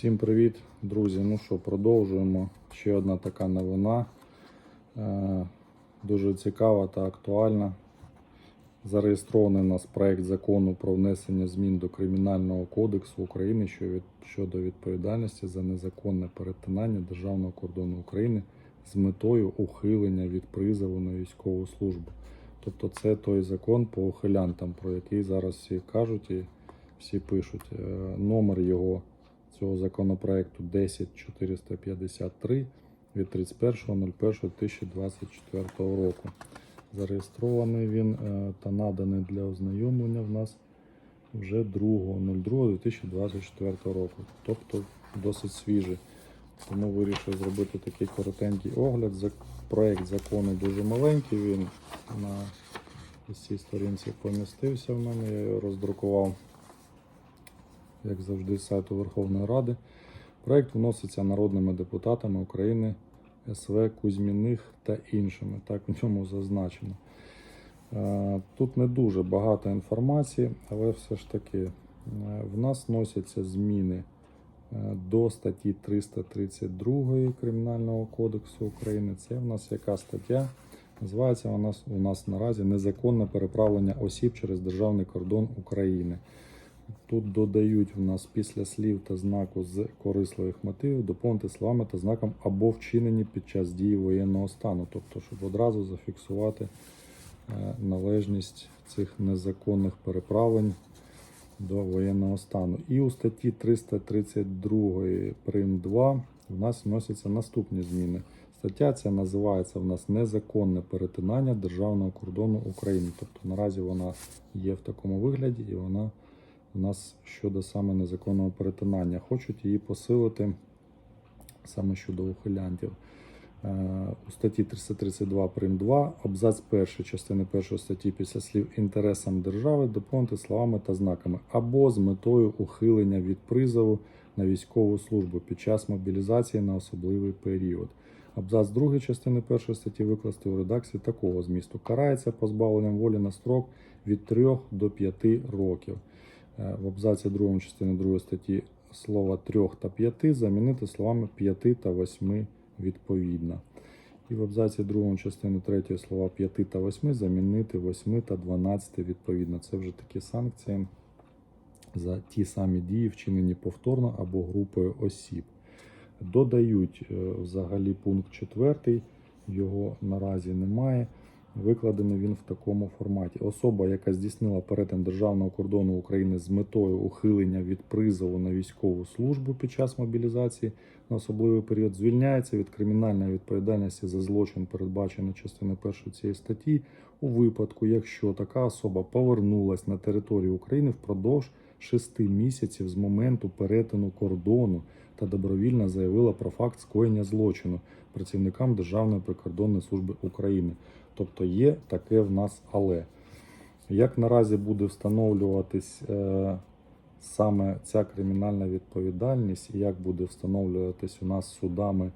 Всім привіт, друзі. Ну що, продовжуємо. Ще одна така новина. Е, Дуже цікава та актуальна. Зареєстрований у нас проект закону про внесення змін до Кримінального кодексу України щодо відповідальності за незаконне перетинання державного кордону України з метою ухилення від призову на військову службу. Тобто це той закон по ухилянтам, про який зараз всі кажуть і всі пишуть. Е, Номер його цього законопроекту 10453 від 31.01.2024 року. Зареєстрований він е, та наданий для ознайомлення в нас вже 2.02.2024 року, тобто досить свіжий. Тому вирішив зробити такий коротенький огляд. Проект закону дуже маленький, він на цій сторінці помістився в мене, я його роздрукував як завжди, з сайту Верховної Ради. Проект вноситься народними депутатами України СВ Кузьміних та іншими. Так в ньому зазначено. Е, Тут не дуже багато інформації, але все ж таки е, в нас вносяться зміни е, до статті 332 Кримінального кодексу України. Це в нас яка стаття? Називається вона у нас наразі незаконне переправлення осіб через державний кордон України. Тут додають в нас після слів та знаку з корисливих мотивів доповнити словами та знаком або вчинені під час дії воєнного стану, тобто, щоб одразу зафіксувати е, належність цих незаконних переправлень до воєнного стану. І у статті 332 прим 2 в нас вносяться наступні зміни. Стаття ця називається в нас незаконне перетинання державного кордону України. Тобто наразі вона є в такому вигляді і вона у нас щодо саме незаконного перетинання. Хочуть її посилити саме щодо ухилянтів. Е, У статті 332 прим 2 абзац першої частини першої статті після слів інтересам держави доповнити словами та знаками або з метою ухилення від призову на військову службу під час мобілізації на особливий період. Абзац другої частини першої статті викласти у редакції такого змісту. Карається позбавленням волі на строк від 3 до 5 років. Е, В абзаці другому частини другої статті слова 3 та 5 замінити словами 5 та 8 відповідно. І в абзаці другому частини третьої слова 5 та 8 замінити 8 та 12 відповідно. Це вже такі санкції за ті самі дії, вчинені повторно або групою осіб. Додають е, взагалі пункт 4, його наразі немає. Викладений він в такому форматі. Особа, яка здійснила перетин державного кордону України з метою ухилення від призову на військову службу під час мобілізації на особливий період, звільняється від кримінальної відповідальності за злочин, передбачений частиною першої цієї статті, у випадку, якщо така особа повернулась на територію України впродовж шести місяців з моменту перетину кордону та добровільно заявила про факт скоєння злочину працівникам Державної прикордонної служби України. Тобто є таке в нас але. Як наразі буде встановлюватись е, саме ця кримінальна відповідальність, і як буде встановлюватись у нас судами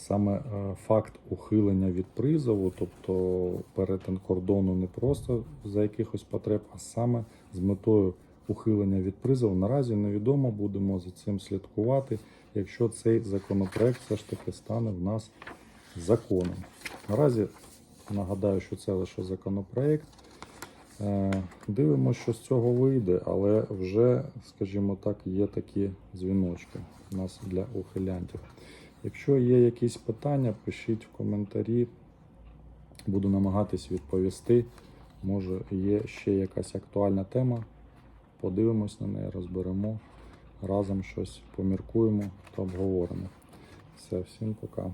саме е, факт ухилення від призову, тобто перетин кордону не просто за якихось потреб, а саме з метою ухилення від призову, наразі невідомо, будемо за цим слідкувати, якщо цей законопроект все ж таки стане в нас законом. Наразі Нагадаю, що це лише законопроект. Е, Дивимося, що з цього вийде, але вже, скажімо так, є такі дзвіночки у нас для ухилянтів. Якщо є якісь питання, пишіть в коментарі. Буду намагатись відповісти. Може, є ще якась актуальна тема. Подивимось на неї, розберемо. Разом щось поміркуємо та обговоримо. Все, всім пока.